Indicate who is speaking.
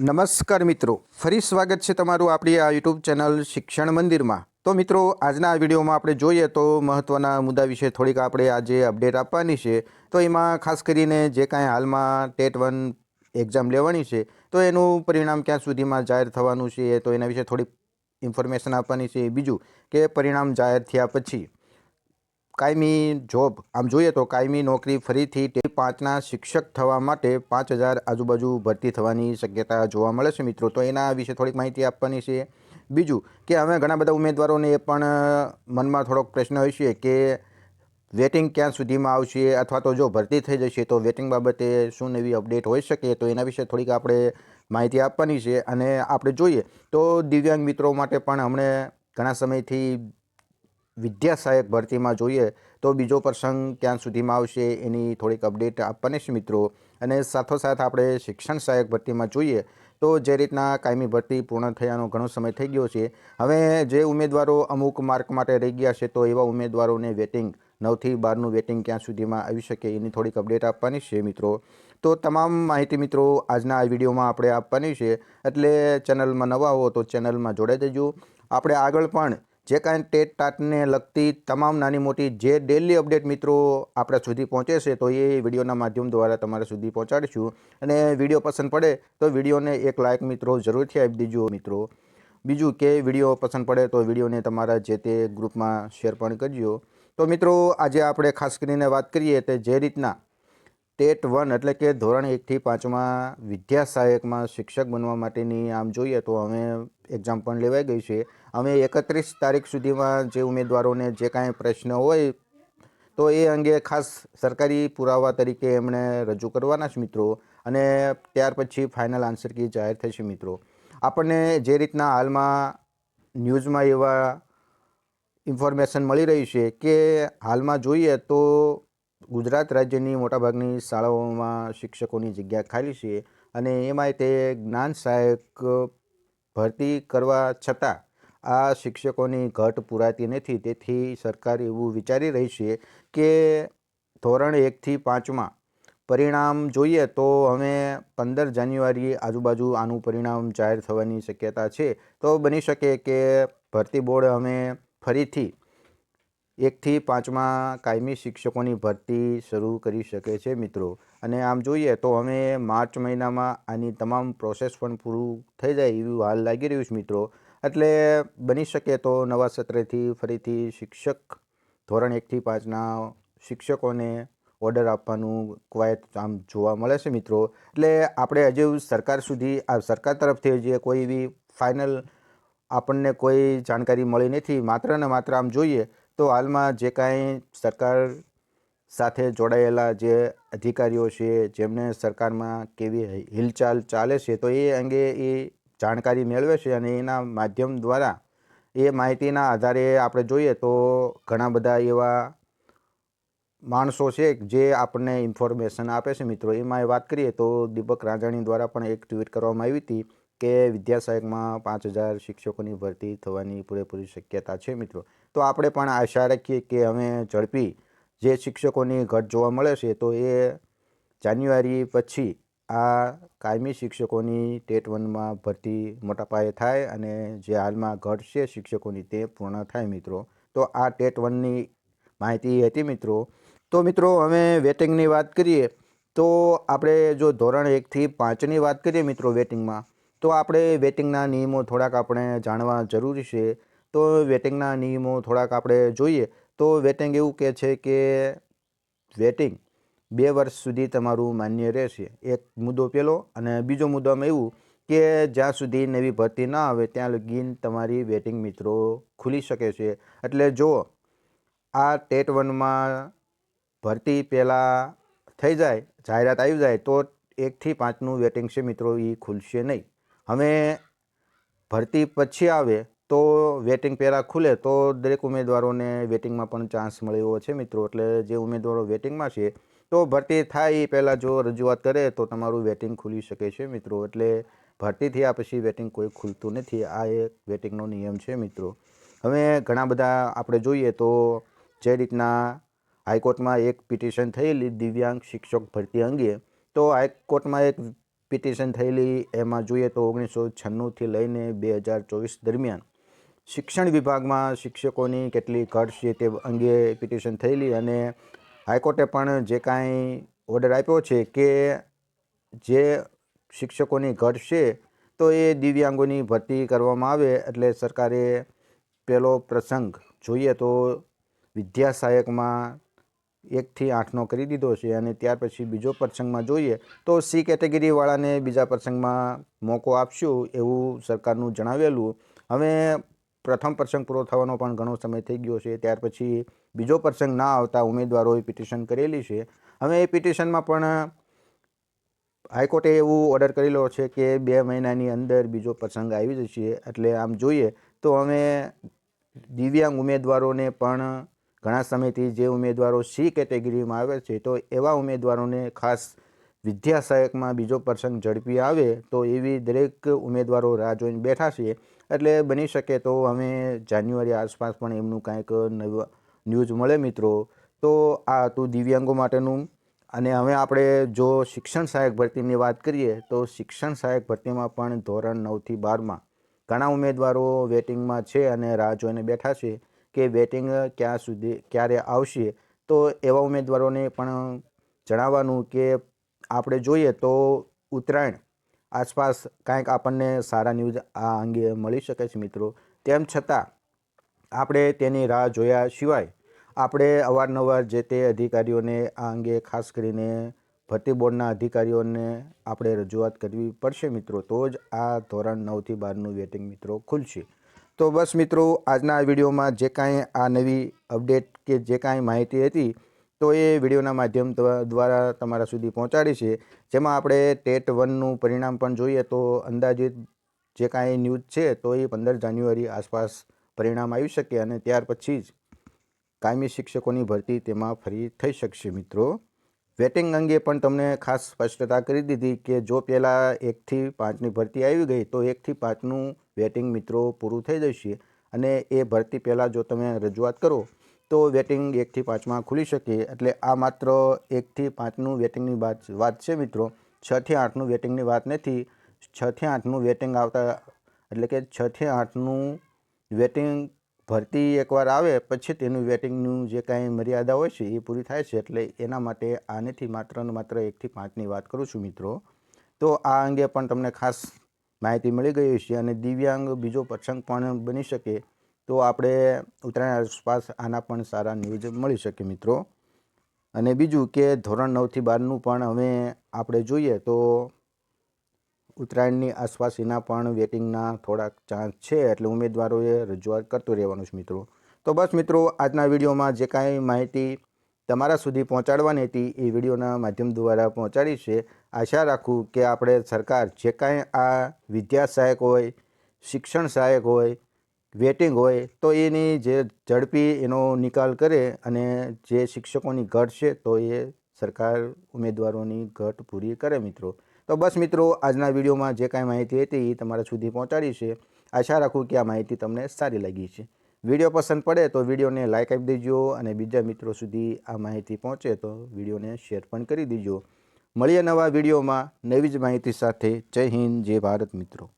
Speaker 1: નમસ્કાર મિત્રો. ફરી સ્વાગત છે તમારું આપણી આ યુટ્યુબ ચેનલ શિક્ષણ મંદિરમાં. તો મિત્રો, આજના વિડીયોમાં આપણે જોઈએ તો મહત્ત્વના મુદ્દા વિશે થોડીક આપણે આજે અપડેટ આપવાની છે. તો એમાં ખાસ કરીને જે કાંઈ હાલમાં ટેટ વન એક્ઝામ લેવાની છે, તો એનું પરિણામ ક્યાં સુધીમાં જાહેર થવાનું છે, તો એના વિશે થોડીક ઇન્ફોર્મેશન આપવાની છે. બીજું કે પરિણામ જાહેર થયા પછી કાયમી જોબ. આમ જોઈએ તો કાયમી નોકરી ફરીથી તે પાંચના શિક્ષક થવા માટે પાંચ હજાર આજુબાજુ ભરતી થવાની શક્યતા જોવા મળે છે મિત્રો. તો એના વિશે થોડીક માહિતી આપવાની છે. બીજું કે હવે ઘણા બધા ઉમેદવારોને એ પણ મનમાં થોડોક પ્રશ્ન હશે કે વેટિંગ ક્યાં સુધીમાં આવશે અથવા તો જો ભરતી થઈ જશે તો વેટિંગ બાબતે શું નવી અપડેટ હોઈ શકે? તો એના વિશે થોડીક આપણે માહિતી આપવાની છે. અને આપણે જોઈએ તો દિવ્યાંગ મિત્રો માટે પણ હમણે ઘણા સમયથી વિદ્યા સહાયક ભરતીમાં જોઈએ તો બીજો પ્રસંગ ક્યાં સુધીમાં આવશે એની થોડીક અપડેટ આપવાની છે મિત્રો. અને સાથોસાથ આપણે શિક્ષણ સહાયક ભરતીમાં જોઈએ તો જે રીતના કાયમી ભરતી પૂર્ણ થયાનો ઘણો સમય થઈ ગયો છે. હવે જે ઉમેદવારો અમુક માર્ક માટે રહી ગયા છે તો એવા ઉમેદવારોને વેટિંગ, નવથી બારનું વેટિંગ ક્યાં સુધીમાં આવી શકે એની થોડીક અપડેટ આપવાની છે મિત્રો. તો તમામ માહિતી મિત્રો આજના આ વિડીયોમાં આપણે આપવાની છે. એટલે ચેનલમાં નવા હો તો ચેનલમાં જોડાઈ દેજો. આપણે આગળ પણ જે કાંઈ ટેટ ટાટને લગતી તમામ નાની મોટી જે ડેલી અપડેટ મિત્રો આપણા સુધી પહોંચે છે, તો એ વિડીયોના માધ્યમ દ્વારા તમારા સુધી પહોંચાડીશું. અને વીડિયો પસંદ પડે તો વિડીયોને એક લાઇક મિત્રો જરૂરથી આપી દેજો મિત્રો. બીજું કે વીડિયો પસંદ પડે તો વિડીયોને તમારા જે તે ગ્રુપમાં શેર પણ કરજો. તો મિત્રો, આજે આપણે ખાસ કરીને વાત કરીએ તે જે રીતના ટેટ વન એટલે કે ધોરણ એકથી પાંચમાં વિદ્યા સહાયકમાં શિક્ષક બનવા માટેની આમ જોઈએ તો અમે એક્ઝામ પણ લેવાઈ ગઈ છે. અમે એકત્રીસ તારીખ સુધીમાં જે ઉમેદવારોને જે કાંઈ પ્રશ્ન હોય તો એ અંગે ખાસ સરકારી પુરાવા તરીકે એમણે રજૂ કરવાના છે મિત્રો. અને ત્યાર પછી ફાઇનલ આન્સર કી જાહેર થશે મિત્રો. આપણને જે રીતના હાલમાં ન્યૂઝમાં એવા ઇન્ફોર્મેશન મળી રહી છે કે હાલમાં જોઈએ તો ગુજરાત રાજ્યની મોટાભાગની શાળાઓમાં શિક્ષકોની જગ્યા ખાલી છે અને એમાંય તે જ્ઞાન સહાયક ભરતી કરવા છતાં આ શિક્ષકોની ઘટ પૂરાતી નથી. તેથી સરકાર એવું વિચારી રહી છે કે ધોરણ એકથી પાંચમાં પરિણામ જોઈએ તો અમે પંદર જાન્યુઆરી આજુબાજુ આનું પરિણામ જાહેર થવાની શક્યતા છે. તો બની શકે કે ભરતી બોર્ડ અમે ફરીથી એકથી પાંચમાં કાયમી શિક્ષકોની ભરતી શરૂ કરી શકે છે મિત્રો. અને આમ જોઈએ તો અમે માર્ચ મહિનામાં આની તમામ પ્રોસેસ પણ પૂરું થઈ જાય એવું હાલ લાગી રહ્યું છે મિત્રો. એટલે બની શકે તો નવા સત્રથી ફરીથી શિક્ષક ધોરણ એકથી પાંચના શિક્ષકોને ઓર્ડર આપવાનું કવાયત આમ જોવા મળે છે મિત્રો. એટલે આપણે હજુ સરકાર સુધી આ સરકાર તરફથી જે કોઈ એવી ફાઇનલ આપણને કોઈ જાણકારી મળી નથી. માત્ર ને માત્ર આમ જોઈએ તો હાલમાં જે કાંઈ સરકાર સાથે જોડાયેલા જે અધિકારીઓ છે, જેમને સરકારમાં કેવી હિલચાલ ચાલે છે, તો એ અંગે એ જાણકારી મેળવે છે અને એના માધ્યમ દ્વારા એ માહિતીના આધારે આપણે જોઈએ તો ઘણા બધા એવા માણસો છે જે આપણને ઇન્ફોર્મેશન આપે છે. મિત્રો, એમાં વાત કરીએ તો દીપક રાજાણી દ્વારા પણ એક ટ્વીટ કરવામાં આવી હતી. કે વિદ્યાસહાયકમાં પાંચ હજાર શિક્ષકોની ભરતી થવાની પૂરેપૂરી શક્યતા છે મિત્રો? તો આપણે પણ આશા રાખીએ કે અમે ઝડપી જે શિક્ષકોની ઘટ જોવા મળે છે, તો એ જાન્યુઆરી પછી આ કાયમી શિક્ષકોની ટેટ વનમાં ભરતી મોટા પાયે થાય અને જે હાલમાં ઘટ છે શિક્ષકોની તે પૂર્ણ થાય મિત્રો. તો આ ટેટ વનની માહિતી હતી મિત્રો. તો મિત્રો, અમે વેટિંગની વાત કરીએ તો આપણે જો ધોરણ એકથી પાંચની વાત કરીએ મિત્રો વેટિંગમાં તો આપણે વેટિંગના નિયમો થોડાક આપણે જાણવા જરૂરી છે. તો વેટિંગના નિયમો થોડાક આપણે જોઈએ. તો વેટિંગ એવું કહે છે કે વેટિંગ બે વર્ષ સુધી તમારું માન્ય રહેશે. એક મુદ્દો પહેલો અને બીજો મુદ્દામાં એવું કે જ્યાં સુધી નવી ભરતી ના આવે ત્યાં લગીન તમારી વેટિંગ મિત્રો ખુલી શકે છે. એટલે જો આ ટેટ વનમાં ભરતી પહેલાં થઈ જાય, જાહેરાત આવી જાય તો એકથી પાંચનું વેટિંગ છે મિત્રો એ ખુલશે નહીં. હવે ભરતી પછી આવે તો વેટિંગ પહેલાં ખુલે તો દરેક ઉમેદવારોને વેટિંગમાં પણ ચાન્સ મળ્યો છે મિત્રો. એટલે જે ઉમેદવારો વેટિંગમાં છે તો ભરતી થાય એ પહેલાં જો રજૂઆત કરે તો તમારું વેટિંગ ખુલી શકે છે મિત્રો. એટલે ભરતી થયા પછી વેટિંગ કોઈ ખુલતું નથી. આ એક વેટિંગનો નિયમ છે મિત્રો. હવે ઘણા બધા આપણે જોઈએ તો જે રીતના હાઈકોર્ટમાં એક પિટિશન થયેલી દિવ્યાંગ શિક્ષક ભરતી અંગે તો હાઈકોર્ટમાં એક પિટિશન થયેલી, એમાં જોઈએ તો ઓગણીસો છન્નુંથી લઈને બે હજાર ચોવીસ દરમિયાન શિક્ષણ વિભાગમાં શિક્ષકોની કેટલી ઘટ છે તે અંગે પિટિશન થયેલી અને હાઈકોર્ટે પણ જે કાંઈ ઓર્ડર આપ્યો છે કે જે શિક્ષકોની ઘટ છે તો એ દિવ્યાંગોની ભરતી કરવામાં આવે એટલે સરકારે પહેલો પ્રસંગ જોઈએ તો વિદ્યા સહાયકમાં એકથી આઠનો કરી દીધો છે અને ત્યાર પછી બીજો પ્રસંગમાં જોઈએ તો સી કેટેગરીવાળાને બીજા પ્રસંગમાં મોકો આપશું એવું સરકારનું જણાવેલું. હવે પ્રથમ પ્રસંગ પૂરો થવાનો પણ ઘણો સમય થઈ ગયો છે, ત્યાર પછી બીજો પ્રસંગ ના આવતા ઉમેદવારોએ પિટિશન કરેલી છે. હવે એ પિટિશનમાં પણ હાઈકોર્ટે એવું ઓર્ડર કરેલો છે કે બે મહિનાની અંદર બીજો પ્રસંગ આવી જશે, એટલે આમ જોઈએ તો અમે દિવ્યાંગ ઉમેદવારોને પણ ઘણા સમયથી જે ઉમેદવારો સી કેટેગરીમાં આવે છે, તો એવા ઉમેદવારોને ખાસ વિદ્યા સહાયકમાં બીજો પ્રસંગ ઝડપી આવે, તો એવી દરેક ઉમેદવારો રાહ જોઈને બેઠા છે એટલે બની શકે તો અમે જાન્યુઆરી આસપાસ પણ એમનું કાંઈક નવ ન્યૂઝ મળે મિત્રો. તો આ હતું દિવ્યાંગો માટેનું. અને હવે આપણે જો શિક્ષણ સહાયક ભરતીની વાત કરીએ, તો શિક્ષણ સહાયક ભરતીમાં પણ ધોરણ નવથી બારમાં ઘણા ઉમેદવારો વેટિંગમાં છે અને રાહ જોઈને બેઠા છે. કે વેટિંગ ક્યાં સુધી, ક્યારે આવશે, તો એવા ઉમેદવારોને પણ જણાવવાનું કે આપણે જોઈએ તો ઉત્તરાયણ આસપાસ કાંઈક આપણને સારા ન્યૂઝ આ અંગે મળી શકે છે મિત્રો. તેમ છતાં આપણે તેની રાહ જોયા સિવાય આપણે અવારનવાર જે તે અધિકારીઓને આ અંગે ખાસ કરીને ભરતી બોર્ડના અધિકારીઓને આપણે રજૂઆત કરવી પડશે મિત્રો. તો જ આ ધોરણ નવથી બારનું વેટિંગ મિત્રો ખુલશે. તો બસ મિત્રો, આજના વિડીયોમાં જે કાંઈ આ નવી અપડેટ કે જે કાંઈ માહિતી હતી, તો એ વિડીયોના માધ્યમ દ્વારા તમારા સુધી પહોંચાડી છે. જેમાં આપણે ટેટ વનનું પરિણામ પણ જોઈએ, તો અંદાજિત જે કાંઈ ન્યૂઝ છે, તો એ પંદર જાન્યુઆરી આસપાસ પરિણામ આવી શકે અને ત્યાર પછી જ કાયમી શિક્ષકોની ભરતી તેમાં ફરી થઈ શકશે મિત્રો. વેટિંગ અંગે પણ તમને ખાસ સ્પષ્ટતા કરી દીધી કે જો પહેલાં એકથી પાંચની ભરતી આવી ગઈ, તો એકથી પાંચનું વેટિંગ મિત્રો પૂરું થઈ જશે. અને એ ભરતી પહેલાં જો તમે રજૂઆત કરો, તો વેટિંગ એકથી પાંચમાં ખુલી શકે. એટલે આ માત્ર એકથી પાંચનું વેટિંગની વાત વાત છે મિત્રો. છથી આઠનું વેટિંગની વાત નથી. છથી આઠનું વેટિંગ આવતા, એટલે કે છથી આઠનું વેટિંગ ભરતી એકવાર આવે, પછી તેનું વેટિંગનું જે કાંઈ મર્યાદા હોય છે એ પૂરી થાય છે, એટલે એના માટે આનેથી માત્ર ને માત્ર એકથી પાંચની વાત કરું છું મિત્રો. તો આ અંગે પણ તમને ખાસ માહિતી મળી ગઈ છે અને દિવ્યાંગ બીજો પ્રસંગ પણ બની શકે, તો આપણે ઉત્તરાયણ આસપાસ આના પણ સારા ન્યૂઝ મળી શકે મિત્રો. અને બીજું કે ધોરણ નવથી બારનું પણ હવે આપણે જોઈએ તો ઉત્તરાયણની આસપાસ એના પણ વેટિંગના થોડાક ચાન્સ છે એટલે ઉમેદવારોએ રજૂઆત કરતું રહેવાનું છે મિત્રો. તો બસ મિત્રો, આજના વિડીયોમાં જે કાંઈ માહિતી તમારા સુધી પહોંચાડવાની હતી એ વિડીયોના માધ્યમ દ્વારા પહોંચાડી છે. આશા રાખું કે આપણે સરકાર જે કાંઈ આ વિદ્યા સહાયક હોય, શિક્ષણ સહાયક હોય, વેટિંગ હોય, તો એની જે ઝડપી એનો નિકાલ કરે અને જે શિક્ષકોની ઘટ છે તો એ સરકાર ઉમેદવારોની ઘટ પૂરી કરે મિત્રો. તો બસ મિત્રો, આજના વિડીયોમાં જે કાંઈ માહિતી હતી એ તમારા સુધી પહોંચાડી છે. આશા રાખું કે આ માહિતી તમને સારી લાગી છે વીડિયો પસંદ પડે તો વિડીયોને લાઇક આપી દેજો અને બીજા મિત્રો સુધી આ માહિતી પહોંચે તો વિડીયોને શેર પણ કરી દેજો. મળીએ નવા વિડીયોમાં નવી જ માહિતી સાથે. જય હિન્દ, જય ભારત મિત્રો.